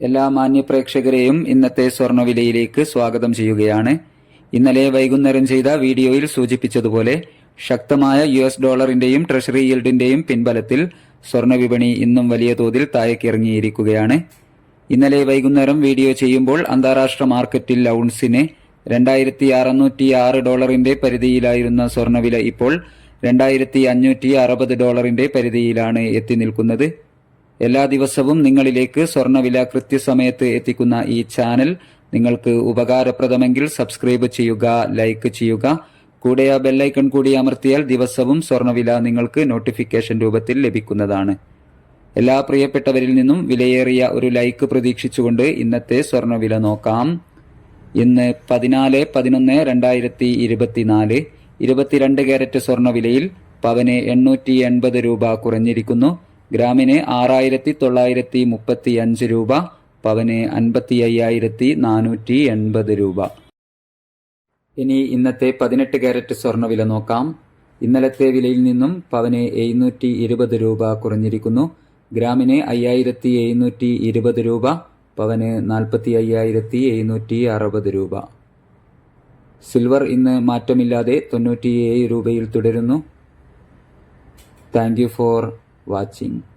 എല്ലാ മാന്യപ്രേക്ഷകരെയും ഇന്നത്തെ സ്വർണവിലയിലേക്ക് സ്വാഗതം ചെയ്യുകയാണ്. ഇന്നലെ വൈകുന്നേരം ചെയ്ത വീഡിയോയിൽ സൂചിപ്പിച്ചതുപോലെ ശക്തമായ യു എസ് ഡോളറിന്റെയും ട്രഷറി yield-ന്റെയും പിൻബലത്തിൽ സ്വർണവിപണി ഇന്നും വലിയ തോതിൽ താഴേക്കിറങ്ങിയിരിക്കുകയാണ്. ഇന്നലെ വൈകുന്നേരം വീഡിയോ ചെയ്യുമ്പോൾ അന്താരാഷ്ട്ര മാർക്കറ്റിൽ ഔൺസിന് രണ്ടായിരത്തി അറുന്നൂറ്റി ആറ് ഡോളറിന്റെ പരിധിയിലായിരുന്ന സ്വർണവില ഇപ്പോൾ രണ്ടായിരത്തി അഞ്ഞൂറ്റി അറുപത് ഡോളറിന്റെ പരിധിയിലാണ് എത്തി നിൽക്കുന്നത്. എല്ലാ ദിവസവും നിങ്ങളിലേക്ക് സ്വർണവില കൃത്യസമയത്ത് എത്തിക്കുന്ന ഈ ചാനൽ നിങ്ങൾക്ക് ഉപകാരപ്രദമെങ്കിൽ സബ്സ്ക്രൈബ് ചെയ്യുക ലൈക്ക് ചെയ്യുക. കൂടെ ആ ബെല്ലൈക്കൺ കൂടി അമർത്തിയാൽ ദിവസവും സ്വർണവില നിങ്ങൾക്ക് നോട്ടിഫിക്കേഷൻ രൂപത്തിൽ ലഭിക്കുന്നതാണ്. എല്ലാ പ്രിയപ്പെട്ടവരിൽ നിന്നും വിലയേറിയ ഒരു ലൈക്ക് പ്രതീക്ഷിച്ചുകൊണ്ട് ഇന്നത്തെ സ്വർണവില നോക്കാം. ഇന്ന് പതിനാല് പതിനൊന്ന് രണ്ടായിരത്തി ഇരുപത്തിനാല് ഇരുപത്തിരണ്ട് ക്യാരറ്റ് സ്വർണവിലയിൽ പവന് എണ്ണൂറ്റി എൺപത് രൂപ കുറഞ്ഞിരിക്കുന്നു. ഗ്രാമിന് ആറായിരത്തി തൊള്ളായിരത്തി മുപ്പത്തി അഞ്ച് രൂപ പവന് അൻപത്തി അയ്യായിരത്തി നാനൂറ്റി എൺപത് രൂപ. ഇനി ഇന്നത്തെ പതിനെട്ട് ക്യാരറ്റ് സ്വർണവില നോക്കാം. ഇന്നലത്തെ വിലയിൽ നിന്നും പവന് എഴുന്നൂറ്റി ഇരുപത് രൂപ കുറഞ്ഞിരിക്കുന്നു. ഗ്രാമിന് അയ്യായിരത്തി എഴുന്നൂറ്റി ഇരുപത് രൂപ പവന് നാൽപ്പത്തി അയ്യായിരത്തി എഴുന്നൂറ്റി അറുപത് രൂപ. സിൽവർ ഇന്ന് മാറ്റമില്ലാതെ തൊണ്ണൂറ്റിയേഴ് രൂപയിൽ തുടരുന്നു. Thank you for watching.